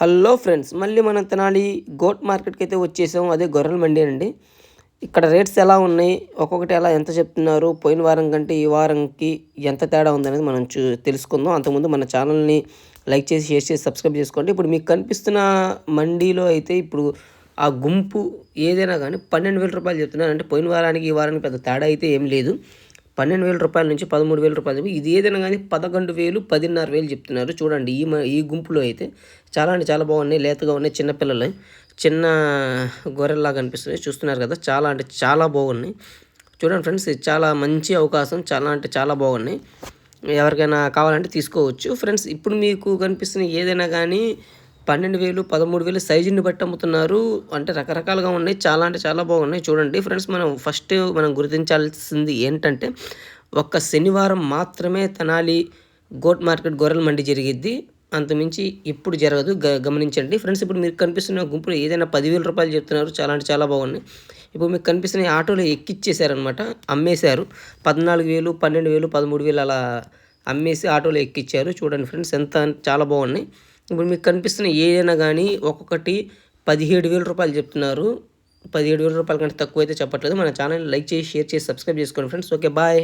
Hello friends మళ్ళీ మనం తినాలి గోట్ మార్కెట్కి అయితే వచ్చేసాం. అదే గొర్రెల మండి అండి. ఇక్కడ రేట్స్ ఎలా ఉన్నాయి ఒక్కొక్కటి ఎలా ఎంత చెప్తున్నారు పోయిన వారం కంటే ఈ వారంకి ఎంత తేడా ఉందనేది మనం చూ తెలుసుకుందాం. అంతకుముందు మన ఛానల్ని లైక్ చేసి షేర్ చేసి సబ్స్క్రైబ్ చేసుకోండి. ఇప్పుడు మీకు కనిపిస్తున్న మండీలో అయితే ఇప్పుడు ఆ గుంపు ఏదైనా కానీ పన్నెండు వేల రూపాయలు చెప్తున్నారు. అంటే పోయిన వారానికి ఈ వారానికి పెద్ద తేడా అయితే ఏం లేదు. పన్నెండు వేల రూపాయల నుంచి పదమూడు వేల రూపాయలు ఇది ఏదైనా కానీ పదకొండు వేలు పదిన్నర వేలు చెప్తున్నారు. చూడండి ఈ ఈ గుంపులో అయితే చాలా అంటే చాలా బాగున్నాయి. లేతగా ఉన్నాయి చిన్నపిల్లలు చిన్న గొర్రెల్లాగా కనిపిస్తున్నాయి చూస్తున్నారు కదా చాలా అంటే చాలా బాగున్నాయి. చూడండి ఫ్రెండ్స్ ఇది చాలా మంచి అవకాశం. చాలా అంటే చాలా బాగున్నాయి. ఎవరికైనా కావాలంటే తీసుకోవచ్చు. ఫ్రెండ్స్ ఇప్పుడు మీకు కనిపిస్తున్న ఏదైనా కానీ పన్నెండు వేలు పదమూడు వేలు సైజుని బట్టి అమ్ముతున్నారు. అంటే రకరకాలుగా ఉన్నాయి. చాలా అంటే చాలా బాగున్నాయి. చూడండి ఫ్రెండ్స్ మనం ఫస్ట్ మనం గుర్తించాల్సింది ఏంటంటే ఒక్క శనివారం మాత్రమే తెనాలి గోట్ మార్కెట్ గొర్రెల మండి జరిగిద్ది. అంతమించి ఇప్పుడు జరగదు. గ గమనించండి. ఫ్రెండ్స్ ఇప్పుడు మీకు కనిపిస్తున్న గుంపులో ఏదైనా పదివేల రూపాయలు చెప్తున్నారు. చాలా అంటే చాలా బాగున్నాయి. ఇప్పుడు మీకు కనిపిస్తున్న ఆటోలో ఎక్కిచ్చేసారనమాట అమ్మేశారు. పద్నాలుగు వేలు పన్నెండు వేలు పదమూడు వేలు అలా అమ్మేసి ఆటోలో ఎక్కిచ్చారు. చూడండి ఫ్రెండ్స్ ఎంత చాలా బాగున్నాయి. ఇప్పుడు మీకు కనిపిస్తున్న ఏదైనా కానీ ఒక్కొక్కటి పదిహేడు వేల రూపాయలు చెప్తున్నారు. పదిహేడు వేల రూపాయల కంటే తక్కువ అయితే చెప్పట్లేదు. మన ఛానల్ లైక్ చేసి షేర్ చేసి సబ్స్క్రైబ్ చేసుకోండి ఫ్రెండ్స్. Okay bye.